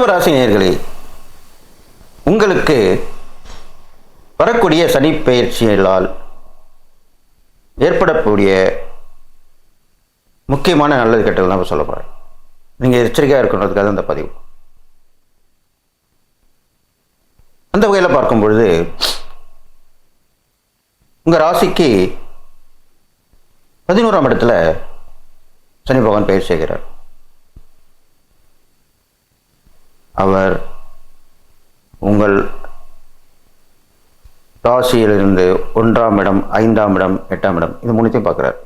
ரிஷபராசினியர்களே உங்களுக்கு வரக்கூடிய சனி பயிற்சிகளால் ஏற்படக்கூடிய முக்கியமான நல்லது கெட்டல் நம்ம சொல்ல போகிறேன் நீங்கள் எச்சரிக்கையாக இருக்கணுன்றதுக்காக அந்த பதிவு. அந்த வகையில் பார்க்கும் பொழுது உங்கள் ராசிக்கு பதினோராம் இடத்துல சனி பகவான் பயிர் செய்கிறார் அவர் உங்கள் ராசியிலிருந்து ஒன்றாம் இடம் ஐந்தாம் இடம் எட்டாம் இடம் இது மூணுத்தையும் பார்க்குறார்.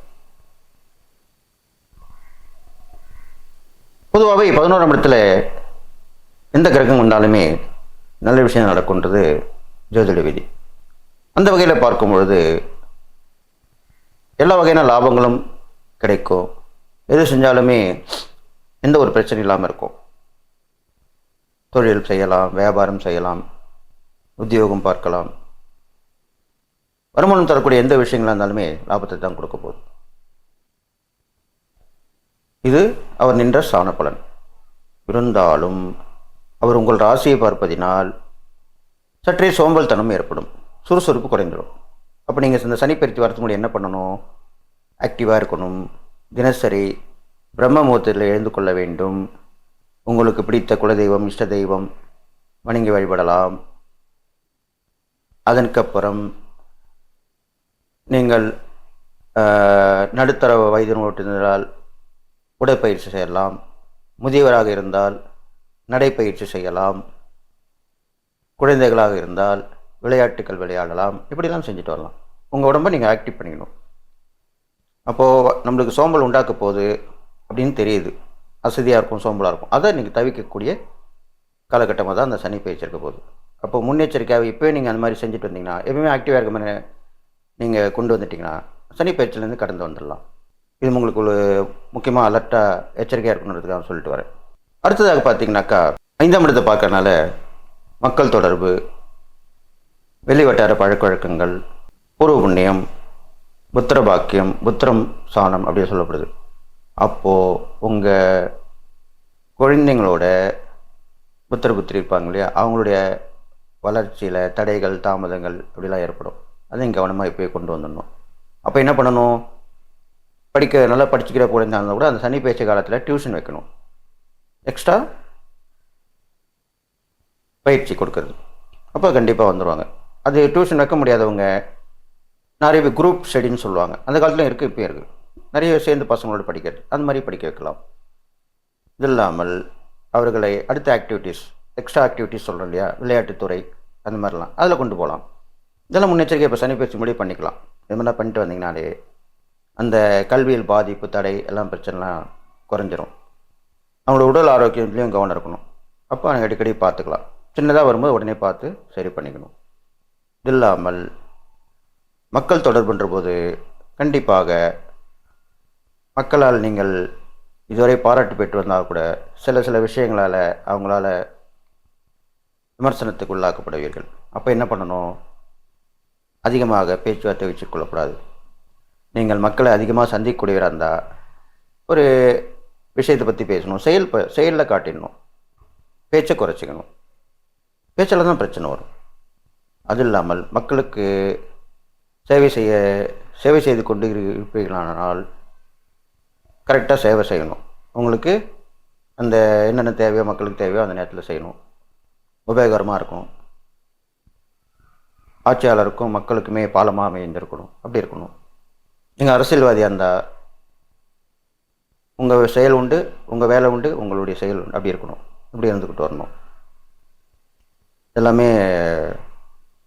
பொதுவாகவே பதினோராம் இடத்துல எந்த கிரகம் வந்தாலுமே நல்ல விஷயம் நடக்கும்ன்றது ஜோதிட விதி. அந்த வகையில் பார்க்கும் பொழுது எல்லா வகையான லாபங்களும் கிடைக்கும். எது செஞ்சாலுமே எந்த ஒரு பிரச்சனையும் இல்லாமல் இருக்கும். தொழில் செய்யலாம் வியாபாரம் செய்யலாம் உத்தியோகம் பார்க்கலாம். வருமானம் தரக்கூடிய எந்த விஷயங்களாக இருந்தாலுமே லாபத்தை தான் கொடுக்க போகுது. இது அவர் நின்ற சாண பலன் இருந்தாலும் அவர் உங்கள் ராசியை பார்ப்பதினால் சற்றே சோம்பல்தனம் ஏற்படும். சுறுசுறுப்பு குறைந்துடும் அப்போ நீங்கள் இந்த சனிப்பயிற்சி வரத்துக்கு முன்னாடி என்ன பண்ணணும்? ஆக்டிவாக இருக்கணும். தினசரி பிரம்ம முகூர்த்தத்தில் எழுந்து கொள்ள வேண்டும். உங்களுக்கு பிடித்த குலதெய்வம் இஷ்ட தெய்வம் வணங்கி வழிபடலாம். அதற்கப்புறம் நீங்கள் நடுத்தர வயது ஓட்டுநரால் உடற்பயிற்சி செய்யலாம். முதியவராக இருந்தால் நடைப்பயிற்சி செய்யலாம். குழந்தைகளாக இருந்தால் விளையாட்டுகள் விளையாடலாம். இப்படிலாம் செஞ்சுட்டு வரலாம். உங்கள் உடம்பை நீங்கள் ஆக்டிவ் பண்ணிக்கணும். அப்போது நம்மளுக்கு சோம்பல் உண்டாக்க போகுது அப்படின்னு தெரியுது. அசதியாக இருக்கும் சோம்பலாக இருக்கும். அதை நீங்கள் தவிர்க்கக்கூடிய காலகட்டமாக தான் அந்த சனி பயிற்சி இருக்க போகுது. அப்போ முன்னெச்சரிக்கையாக இப்போயே நீங்கள் அந்த மாதிரி செஞ்சுட்டு வந்தீங்கன்னா எப்பவுமே ஆக்டிவாக இருக்க மாதிரி நீங்கள் கொண்டு வந்துட்டிங்கன்னா சனி பயிற்சியிலேருந்து கடந்து வந்துடலாம். இது உங்களுக்கு ஒரு முக்கியமாக அலர்ட்டாக எச்சரிக்கையாக இருக்கணுன்றதுக்காக சொல்லிட்டு வரேன். அடுத்ததாக பார்த்தீங்கன்னாக்கா ஐந்தாம் இடத்தை பார்க்கறனால மக்கள் தொடர்பு வெளிவட்டார பழக்க வழக்கங்கள் பூர்வ புண்ணியம் புத்திர பாக்கியம் புத்திரம் சாணம் அப்படின்னு சொல்லப்படுது. அப்போது உங்கள் குழந்தைங்களோட புத்திர புத்திரி இருப்பாங்க இல்லையா? அவங்களுடைய வளர்ச்சியில் தடைகள் தாமதங்கள் அப்படிலாம் ஏற்படும். அதையும் கவனமாக இப்போயே கொண்டு வந்துடணும். அப்போ என்ன பண்ணணும்? படிக்க நல்லா படிச்சுக்கிற குழந்தை இருந்தால் கூட அந்த சனி பேச்சு காலத்தில் டியூஷன் வைக்கணும். எக்ஸ்ட்ரா பயிற்சி கொடுக்கறது. அப்போ கண்டிப்பாக வந்துடுவாங்க அது டியூஷன் வைக்க முடியாதவங்க நிறைய பேர் குரூப் ஸ்டடின்னு சொல்லுவாங்க. அந்த காலத்துலையும் இருக்குது இப்போயும் இருக்குது நிறைய சேர்ந்து பசங்களோட படிக்கிறது. அந்த மாதிரி படிக்க வைக்கலாம். இது இல்லாமல் அவர்களை அடுத்த ஆக்டிவிட்டீஸ் எக்ஸ்ட்ரா ஆக்டிவிட்டீஸ் சொல்கிறோம் இல்லையா? விளையாட்டுத்துறை அந்த மாதிரிலாம். அதில் கொண்டு போகலாம். இதெல்லாம் முன்னெச்சரிக்கை இப்போ சனி பயிற்சி பண்ணிக்கலாம். இது மாதிரிலாம் பண்ணிட்டு வந்தீங்கனாலே அந்த கல்வியில் பாதிப்பு தடை எல்லாம் பிரச்சனைலாம் குறைஞ்சிரும். அவங்களோட உடல் ஆரோக்கியத்துலேயும் கவனம் இருக்கணும். அப்போ அவங்க அடிக்கடி பார்த்துக்கலாம். சின்னதாக வரும்போது உடனே பார்த்து சரி பண்ணிக்கணும். இது இல்லாமல் மக்கள் தொடர்புன்ற போது கண்டிப்பாக மக்களால் நீங்கள் இதுவரை பாராட்டு பெற்று வந்தால் கூட சில சில விஷயங்களால் அவங்களால விமர்சனத்துக்கு உள்ளாக்கப்படுவீர்கள். அப்போ என்ன பண்ணணும்? அதிகமாக பேச்சுவார்த்தை வச்சுக்கொள்ளக்கூடாது நீங்கள் மக்களை அதிகமாக சந்திக்கக்கூடியவராக இருந்தால் ஒரு விஷயத்தை பற்றி பேசணும். செயல் ப செயலில் காட்டிடணும். பேச்சை குறைச்சிக்கணும். பேச்சில் தான் பிரச்சனை வரும். அது இல்லாமல் மக்களுக்கு சேவை செய்ய சேவை செய்து கொண்டு இருப்பீர்களானால் கரெக்டாக சேவை செய்யணும். உங்களுக்கு அந்த என்னென்ன தேவையோ மக்களுக்கு தேவையோ அந்த நேரத்தில் செய்யணும். உபயோகரமாக இருக்கணும். ஆட்சியாளருக்கும் மக்களுக்குமே பாலமாக அமைந்திருக்கணும். அப்படி இருக்கணும். நீங்கள் அரசியல்வாதியாக இருந்தால் உங்கள் செயல் உண்டு உங்கள் வேலை உண்டு உங்களுடைய செயல் உண்டு. அப்படி இருக்கணும். இப்படி இருந்துக்கிட்டு வரணும். எல்லாமே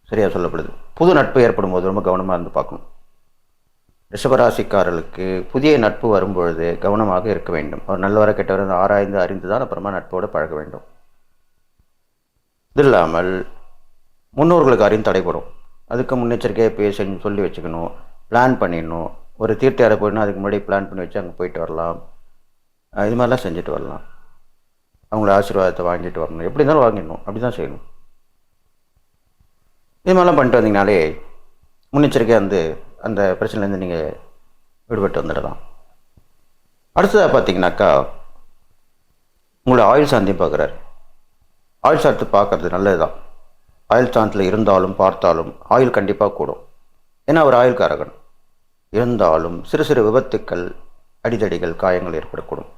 சரியாக சொல்லப்படுது. புது நட்பு ஏற்படும் போது ரொம்ப கவனமாக இருந்து பார்க்கணும். ரிஷபராசிக்காரர்களுக்கு புதிய நட்பு வரும்பொழுது கவனமாக இருக்க வேண்டும். அவர் நல்லவர கெட்டவர் ஆராய்ந்து அறிந்து தான் அப்புறமா நட்போடு பழக வேண்டும். இது இல்லாமல் முன்னோர்களுக்கு அறிந்து தடைபடும் அதுக்கு முன்னெச்சரிக்கையாக போய் சொல்லி வச்சுக்கணும் பிளான் பண்ணிடணும். ஒரு தீர்த்த யாரை போயிடணும் அதுக்கு முன்னாடி பிளான் பண்ணி வச்சு அங்கே போயிட்டு வரலாம். இது மாதிரிலாம் செஞ்சுட்டு வரலாம். அவங்கள ஆசீர்வாதத்தை வாங்கிட்டு வரணும். எப்படி இருந்தாலும் வாங்கிடணும். அப்படி தான் செய்யணும். இது மாதிரிலாம் பண்ணிட்டு வந்தீங்கனாலே முன்னெச்சரிக்கையாக வந்து அந்த பிரச்சனைலேருந்து நீங்கள் விடுபட்டு வந்துடலாம். அடுத்ததாக பார்த்தீங்கன்னாக்கா உங்களோட ஆயுள் சாந்தியும் பார்க்குறாரு. ஆயுள் சார்த்து பார்க்குறது நல்லது தான் ஆயுள் சார்த்தில் இருந்தாலும் பார்த்தாலும் ஆயுள் கண்டிப்பாக கூடும். ஏன்னா அவர் ஆயுள்காரகன். இருந்தாலும் சிறு சிறு விபத்துக்கள் அடிதடிகள் காயங்கள் ஏற்படக்கூடும்.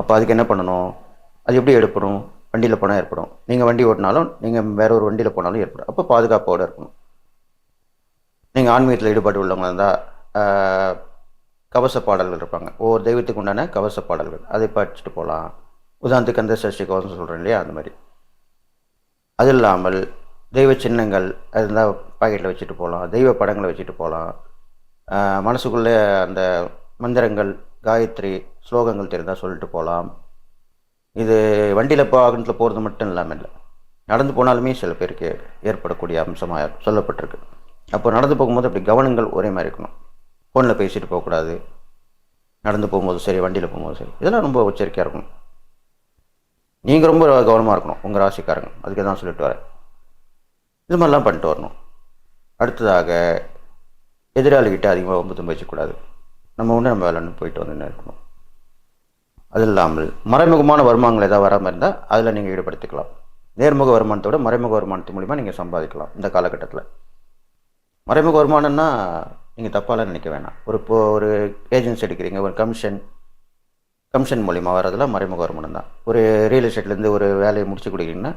அப்போ அதுக்கு என்ன பண்ணணும்? அது எப்படி ஏற்படும்? வண்டியில் போனால் ஏற்படும். நீங்கள் வண்டி ஓட்டினாலும் நீங்கள் வேற ஒரு வண்டியில் போனாலும் ஏற்படும். அப்போ பாதுகாப்போடு இருக்கணும். நீங்கள் ஆன்மீகத்தில் ஈடுபாடு உள்ளவங்க இருந்தால் கவச பாடல்கள் இருப்பாங்க. ஒவ்வொரு தெய்வத்துக்கு உண்டான கவச பாடல்கள். அதை படிச்சுட்டு போகலாம் உதாரணத்துக்கு அந்த சஷ்டி கவசம் சொல்கிறேன் இல்லையா? அந்த மாதிரி. அது இல்லாமல் தெய்வ சின்னங்கள் அது இருந்தால் பாக்கெட்டில் வச்சுட்டு போகலாம் தெய்வ படங்களை வச்சுட்டு போகலாம் மனசுக்குள்ளே அந்த மந்திரங்கள் காயத்ரி ஸ்லோகங்கள் தெரிந்தால் சொல்லிட்டு போகலாம் இது வண்டியில் வாகனத்தில் போகிறது மட்டும் இல்லாமல் இல்லை. நடந்து போனாலுமே சில பேருக்கு ஏற்படக்கூடிய அம்சமாக சொல்லப்பட்டிருக்கு. அப்போ நடந்து போகும்போது அப்படி கவனங்கள் ஒரே மாதிரி இருக்கணும். ஃபோனில் பேசிட்டு போகக்கூடாது. நடந்து போகும்போது சரி வண்டியில் போகும்போது சரி. இதெல்லாம் ரொம்ப எச்சரிக்கையாக இருக்கணும். நீங்கள் ரொம்ப கவனமாக இருக்கணும் உங்கள் ராசிக்காரங்க. அதுக்கு தான் சொல்லிட்டு வரேன். இது மாதிரிலாம் பண்ணிட்டு வரணும். அடுத்ததாக எதிராளிகிட்ட அதிகமாக ஒம்பு தும்பு நம்ம ஒன்று நம்ம வேலைன்னு போயிட்டு வந்து இருக்கணும்? அது இல்லாமல் மறைமுகமான வருமானங்கள் ஏதாவது வராமல் இருந்தால் அதில் நீங்கள் ஈடுபடுத்திக்கலாம். நேர்முக வருமானத்தோட மறைமுக வருமானத்து மூலிமா நீங்கள் சம்பாதிக்கலாம் இந்த காலகட்டத்தில். மறைமுக வருமானம்னா நீங்கள் தப்பாலாம் நினைக்க வேணாம். ஒரு இப்போ ஒரு ஏஜென்சி எடுக்கிறீங்க ஒரு கமிஷன் கமிஷன் மூலிமா வரதெல்லாம் மறைமுக வருமானம் தான். ஒரு ரியல் எஸ்டேட்லேருந்து ஒரு வேலையை முடிச்சு கொடுக்குறீங்கன்னா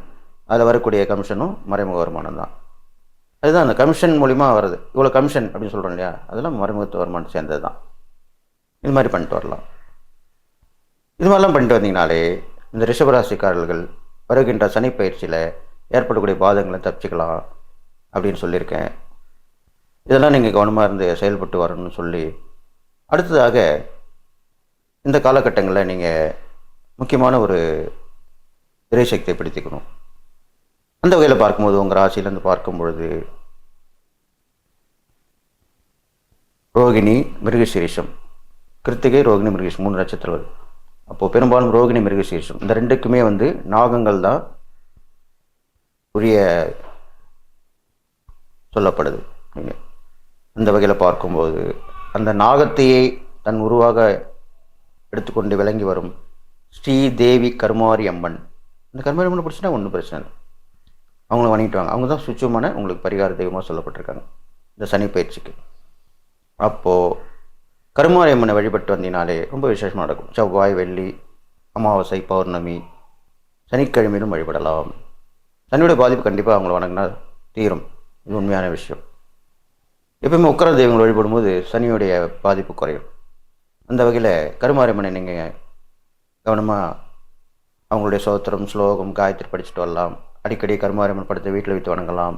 அதில் வரக்கூடிய கமிஷனும் மறைமுக வருமானம் தான். அதுதான் அந்த கமிஷன் மூலிமா வருது இவ்வளோ கமிஷன் அப்படின்னு சொல்கிறோம் இல்லையா? அதெல்லாம் மறைமுக வருமானம் சேர்ந்தது தான். இது மாதிரி பண்ணிட்டு வரலாம். இது மாதிரிலாம் பண்ணிட்டு வந்தீங்கனாலே இந்த ரிஷபராசிக்காரர்கள் வருகின்ற சனி பயிற்சியில் ஏற்படக்கூடிய பாதங்களை தப்பிச்சுக்கலாம் அப்படின்னு சொல்லியிருக்கேன். இதெல்லாம் நீங்கள் கவனமாக இருந்து செயல்பட்டு வரணும்னு சொல்லி அடுத்ததாக இந்த காலகட்டங்களில் நீங்கள் முக்கியமான ஒரு இறைசக்தியை பிடித்துக்கணும். அந்த வகையில் பார்க்கும்போது உங்கள் ராசியிலேருந்து பார்க்கும் பொழுது ரோகிணி மிருகசீரிஷம். கிருத்திகை ரோகிணி மிருகேஷ் மூணு நட்சத்திரம் வருது அப்போது பெரும்பாலும் ரோகிணி மிருகசீரிஷம். இந்த ரெண்டுக்குமே வந்து நாகங்கள் தான் உரிய சொல்லப்படுது. நீங்கள் அந்த வகையில் பார்க்கும்போது அந்த நாகத்தையே தன் உருவாக எடுத்துக்கொண்டு விளங்கி வரும் ஸ்ரீ தேவி கருமாரி அம்மன். இந்த கருமாரி அம்மனை பிடிச்சினா ஒன்றும் பிரச்சனை இல்லை. அவங்கள வணங்கிட்டு வாங்க அவங்க தான் சுச்சமான உங்களுக்கு பரிகார தெய்வமாக சொல்லப்பட்டிருக்காங்க. இந்த சனி பயிற்சிக்கு. அப்போது கருமாரி அம்மனை வழிபட்டு வந்தினாலே ரொம்ப விசேஷமாக நடக்கும். செவ்வாய் வெள்ளி அமாவாசை பௌர்ணமி சனிக்கிழமையிலும் வழிபடலாம். சனியோட பாதிப்பு கண்டிப்பாக அவங்கள வணங்கினா தீரும். இது உண்மையான விஷயம். எப்பயுமே உக்கர தெய்வங்கள் வழிபடும்போது சனியுடைய பாதிப்பு குறையும். அந்த வகையில் கருமாரியம்மனை நீங்கள் கவனமாக அவங்களுடைய சோத்திரம் ஸ்லோகம் காயத்ரி படிச்சுட்டு வரலாம். அடிக்கடி கருமாரியம்மன் படத்தை வீட்டில் வைத்து வணங்கலாம்.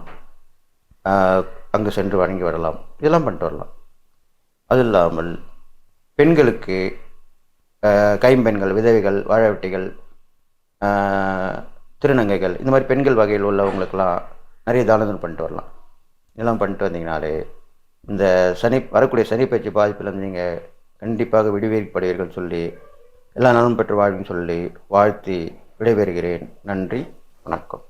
அங்கு சென்று வணங்கி வரலாம். இதெல்லாம் பண்ணிட்டு வரலாம். அது இல்லாமல் பெண்களுக்கு கைம்பெண்கள் விதவைகள் வாழவெட்டிகள் திருநங்கைகள் இந்த மாதிரி பெண்கள் வகையில் உள்ளவங்களுக்கெல்லாம் நிறைய தானதம் பண்ணிட்டு வரலாம். இதெல்லாம் பண்ணிட்டு வந்தீங்கனாலே இந்த சனி வரக்கூடிய சனி பயிற்சி பாதிப்பிலிருந்து நீங்கள் கண்டிப்பாக விடுவிக்கப்படுவீர்கள் சொல்லி எல்லா நலன் பெற்று வாழ்வுன்னு சொல்லி வாழ்த்தி விடைபெறுகிறேன். நன்றி வணக்கம்.